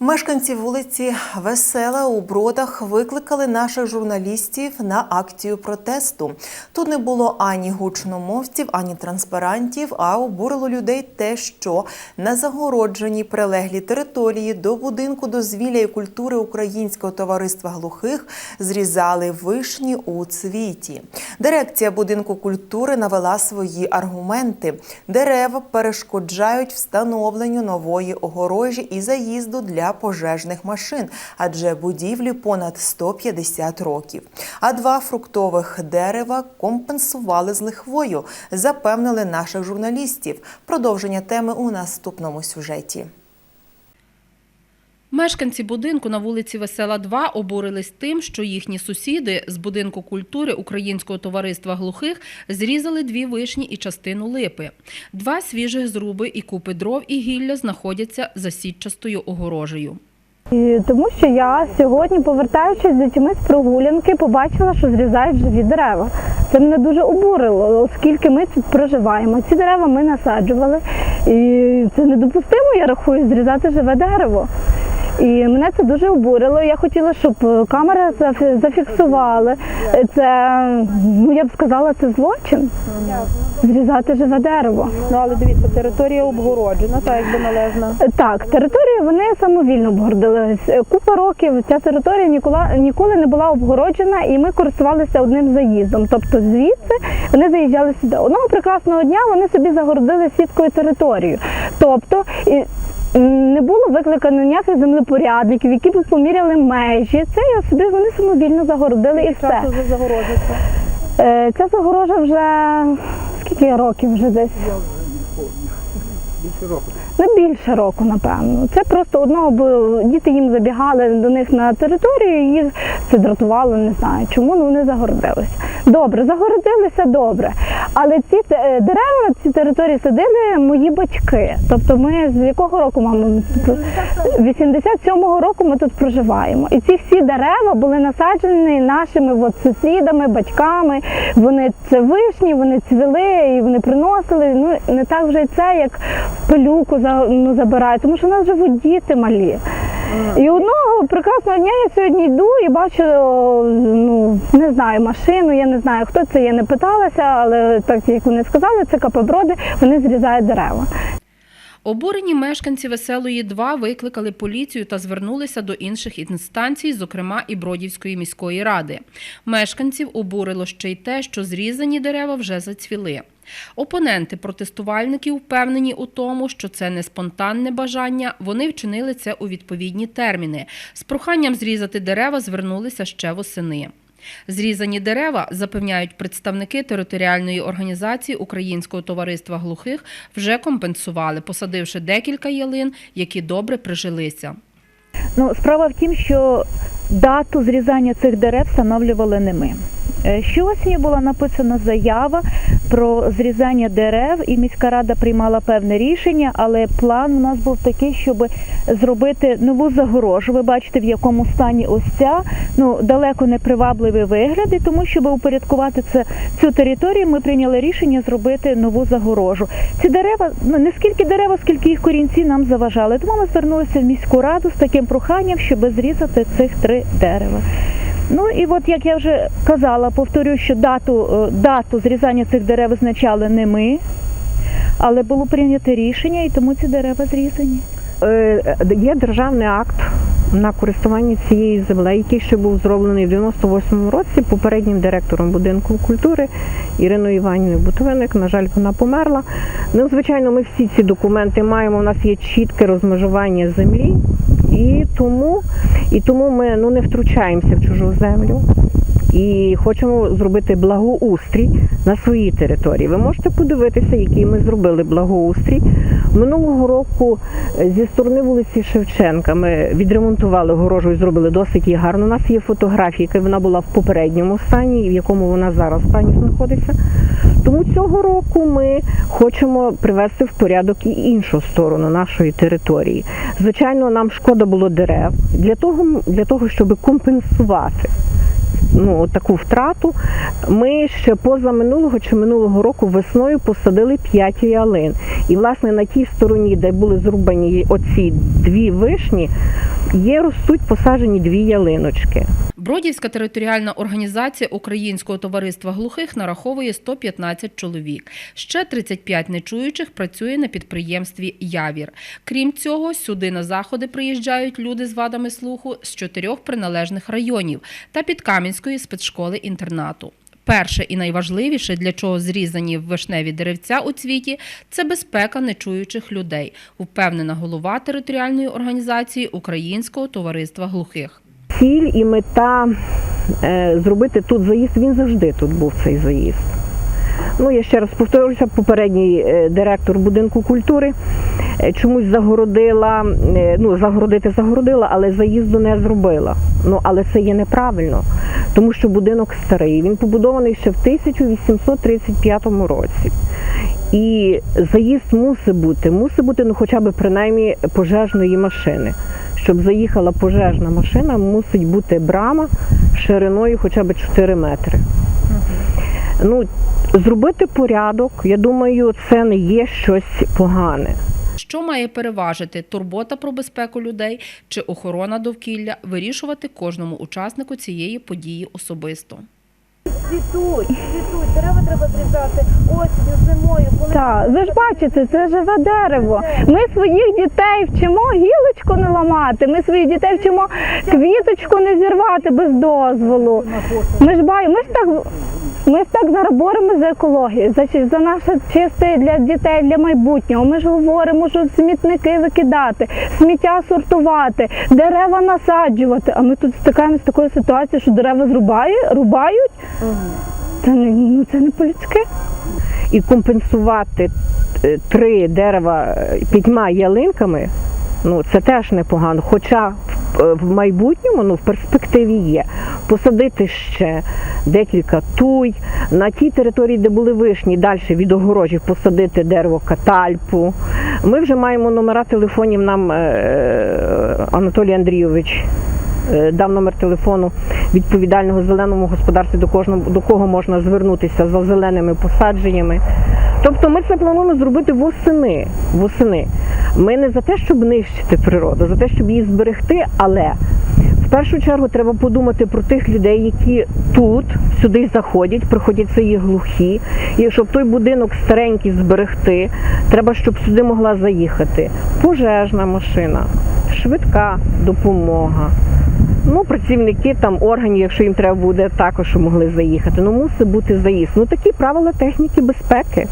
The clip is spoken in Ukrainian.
Мешканці вулиці Весела у Бродах викликали наших журналістів на акцію протесту. Тут не було ані гучномовців, ані транспарантів, а обурило людей те, що на загородженій прилеглій території до будинку дозвілля і культури Українського товариства глухих зрізали вишні у цвіті. Дирекція будинку культури навела свої аргументи. Дерева перешкоджають встановленню нової огорожі і заїзду для пожежних машин, адже будівлі понад 150 років. А два фруктових дерева компенсували з лихвою, запевнили наших журналістів. Продовження теми у наступному сюжеті. Мешканці будинку на вулиці Весела 2 обурились тим, що їхні сусіди з будинку культури Українського товариства глухих зрізали дві вишні і частину липи. Два свіжих зруби і купи дров і гілля знаходяться за сітчастою огорожею. Тому що я сьогодні, повертаючись з дітьми з прогулянки, побачила, що зрізають живі дерева. Це мене дуже обурило, оскільки ми тут проживаємо. Ці дерева ми насаджували, і це недопустимо, я рахую, зрізати живе дерево. І мене це дуже обурило. Я хотіла, щоб е, камера зафіксувала. Е, Це, ну я б сказала, це злочин. Зрізати живе дерево. Ну але дивіться, територія обгороджена, так якби належна. Так, територію вони самовільно обгородили. Е, Купа років ця територія ніколи, ніколи не була обгороджена, і ми користувалися одним заїздом. Тобто звідси вони заїжджали сюди. Одного прекрасного дня вони собі загородили сіткою територію. Тобто і, не було викликано ніяких землепорядників, які б поміряли межі. Це я собі вони самовільно загородили і все. Часу вже загорожується. Е, Ця загорожа вже скільки років вже десь? Не більше року, напевно. Це просто одного, бо діти їм забігали до них на територію, і їх це дратувало, не знаю чому, ну вони загородилися. Добре, загородилися добре. Але ці е, дерева на цій території садили мої батьки. Тобто ми з якого року мама? 87-го року ми тут проживаємо. І ці всі дерева були насаджені нашими от сусідами, батьками. Вони це вишні, вони цвіли і вони приносили. Ну не так вже й це, як пилюку ну, забирають, тому що в нас живуть діти малі. І одного прекрасного дня я сьогодні йду і бачу, ну не знаю, машину, я не знаю, хто це, я не питалася, але так як вони сказали, це КП-броди, вони зрізають дерева. Обурені мешканці Веселої 2 викликали поліцію та звернулися до інших інстанцій, зокрема і Бродівської міської ради. Мешканців обурило ще й те, що зрізані дерева вже зацвіли. Опоненти протестувальників впевнені у тому, що це не спонтанне бажання. Вони вчинили це у відповідні терміни. З проханням зрізати дерева звернулися ще восени. Зрізані дерева, запевняють представники територіальної організації Українського товариства глухих, вже компенсували, посадивши декілька ялин, які добре прижилися. Ну, справа в тім, що дату зрізання цих дерев встановлювали не ми. Е, Щосні була написана заява про зрізання дерев, і міська рада приймала певне рішення, але план у нас був такий, щоб зробити нову загорожу. Ви бачите, в якому стані ось ця ну далеко не привабливий вигляд, і тому, щоб упорядкувати це цю територію, ми прийняли рішення зробити нову загорожу. Ці дерева, ну не скільки дерева, скільки їх корінці нам заважали. Тому ми звернулися в міську раду з таким проханням, щоб зрізати цих три дерева. Ну і от як я вже казала, повторю, що дату, е, дату зрізання цих дерев визначали не ми, але було прийнято рішення, і тому ці дерева зрізані. Е, Є державний акт на користування цією землею, який ще був зроблений в 98-му році попереднім директором будинку культури Іриною Іванівною Бутовиник. На жаль, вона померла. Ну, звичайно, ми всі ці документи маємо. У нас є чітке розмежування землі, і тому, і тому ми ну, не втручаємося в чужу землю. І хочемо зробити благоустрій на своїй території. Ви можете подивитися, який ми зробили благоустрій. Минулого року е, зі сторони вулиці Шевченка ми відремонтували огорожу і зробили досить її гарно. У нас є фотографії, яка вона була в попередньому стані, в якому вона зараз стані знаходиться. Тому цього року ми хочемо привести в порядок і іншу сторону нашої території. Звичайно, нам шкода було дерев для того, для того щоб компенсувати ну, таку втрату. Ми ще поза минулого чи минулого року весною посадили 5 ялин. І власне на тій стороні, де були зрубані оці дві вишні, Є ростуть посаджені дві ялиночки. Бродівська територіальна організація Українського товариства глухих нараховує 115 чоловік. Ще 35 нечуючих працює на підприємстві Явір. Крім цього, сюди на заходи приїжджають люди з вадами слуху з чотирьох приналежних районів та Підкам'янської спецшколи-інтернату. Перше і найважливіше, для чого зрізані вишневі деревця у цвіті, це безпека нечуючих людей, впевнена голова територіальної організації Українського товариства глухих. Ціль і мета е, зробити тут заїзд, він завжди тут був цей заїзд. Ну, я ще раз повторюся, попередній е, директор будинку культури е, чомусь загородила, ну, загородити загородила, але заїзду не зробила. Ну, але це є неправильно, тому що будинок старий. Він побудований ще в 1835 році. І заїзд мусить бути, мусить бути ну, хоча б принаймні пожежної машини. Щоб заїхала пожежна машина, мусить бути брама шириною хоча б 4 метри. Ну, зробити порядок, я думаю, це не є щось погане. Що має переважити турбота про безпеку людей чи охорона довкілля, вирішувати кожному учаснику цієї події особисто. Цвітуть, цвітуть, дерева треба зрізати осінню, зимою, коли Так, ви ж бачите, це живе дерево. Ми своїх дітей вчимо гілочку не ламати. Ми своїх дітей вчимо квіточку не зірвати без дозволу. Ми ж бачимо, ми ж так. Ми так зараз боремося за екологію, за, за наше чисте для дітей, для майбутнього. Ми ж говоримо, що смітники викидати, сміття сортувати, дерева насаджувати. А ми тут стикаємося з такою ситуацією, що дерева зрубає, рубають. Це не ну це не по-людськи. І компенсувати е, три дерева е, п'ятьма ялинками, ну це теж непогано. Хоча в, е, в майбутньому, ну в перспективі є. Посадити ще декілька туй. На тій території, де були вишні, далі від огорожі посадити дерево катальпу. Ми вже маємо номера телефонів нам е, Анатолій Андрійович е, дав номер телефону відповідального зеленому господарстві, до кожного до кого можна звернутися за зеленими посадженнями. Тобто ми це плануємо зробити восени. восени. Ми не за те, щоб нищити природу, за те, щоб її зберегти, але в першу чергу треба подумати про тих людей, які тут сюди заходять, приходять є глухі. І щоб той будинок старенький зберегти, треба, щоб сюди могла заїхати пожежна машина, швидка допомога. Ну, працівники там органів, якщо їм треба буде, також могли заїхати. Ну, мусить бути заїзд. Ну такі правила техніки безпеки.